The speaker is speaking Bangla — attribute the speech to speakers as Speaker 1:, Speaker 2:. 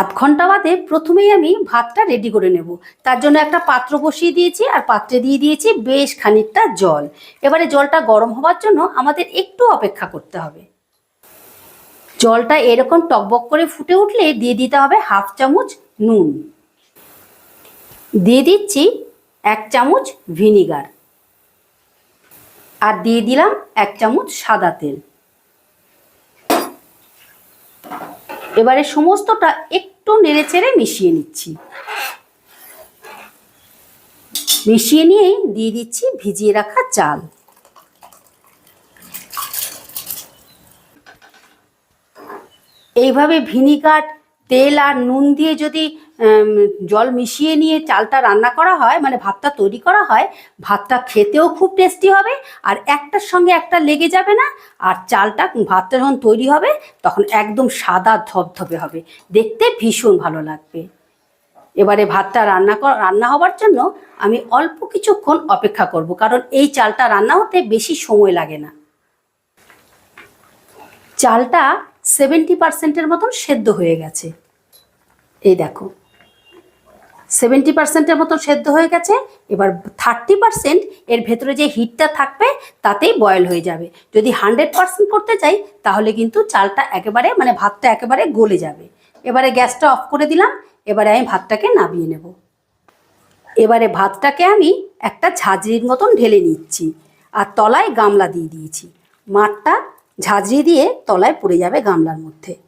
Speaker 1: আধ ঘণ্টা বাদে প্রথমেই আমি ভাতটা রেডি করে নেব। তার জন্য একটা পাত্র বসিয়ে দিয়েছি আর পাত্রে দিয়ে দিয়েছি বেশ খানিকটা জল। এবারে জলটা গরম হওয়ার জন্য আমাদের একটু অপেক্ষা করতে হবে। জলটা এরকম টকবক করে ফুটে উঠলে দিয়ে দিতে হবে হাফ চামচ নুন। দিয়ে দিচ্ছি এক চামচ ভিনিগার। আর দিয়ে দিলাম এক চামচ সাদা তেল। এবারে সমস্তটা একটু নেড়ে চেড়ে মিশিয়ে নিচ্ছি। মিশিয়ে নিয়েই দিয়ে দিচ্ছি ভিজিয়ে রাখা চাল। এইভাবে ভিনিগার তেল আর নুন দিয়ে যদি জল মিশিয়ে নিয়ে চালটা রান্না করা হয় মানে ভাতটা তৈরি করা হয়, ভাতটা খেতেও খুব টেস্টি হবে, আর একটার সঙ্গে একটা লেগে যাবে না, আর চালটা ভাতটা যখন তৈরি হবে, তখন একদম সাদা ধবধবে হবে। দেখতে ভীষণ ভালো লাগবে। এবারে ভাতটা রান্না রান্না হওয়ার জন্য আমি অল্প কিছুক্ষণ অপেক্ষা করব, কারণ এই চালটা রান্না হতে বেশি সময় লাগে না। চালটা সেভেন্টি পার্সেন্টের মতন সেদ্ধ হয়ে গেছে। এই দেখো সেভেন্টি পার্সেন্টের মতন সেদ্ধ হয়ে গেছে, এবার থার্টি পার্সেন্ট এর ভেতরে যে হিটটা থাকবে, তাতেই বয়েল হয়ে যাবে। যদি হান্ড্রেড পার্সেন্ট করতে চাই, তাহলে কিন্তু চালটা একেবারে মানে ভাতটা একেবারে গলে যাবে। এবারে গ্যাসটা অফ করে দিলাম, এবারে আমি ভাতটাকে নামিয়ে নেব। এবারে ভাতটাকে আমি একটা ঝাঁঝরির মতন ঢেলে নিচ্ছি, আর তলায় গামলা দিয়ে দিয়েছি। মাঠটা ঝাঁঝরি দিয়ে তলায় পড়ে যাবে গামলার মধ্যে।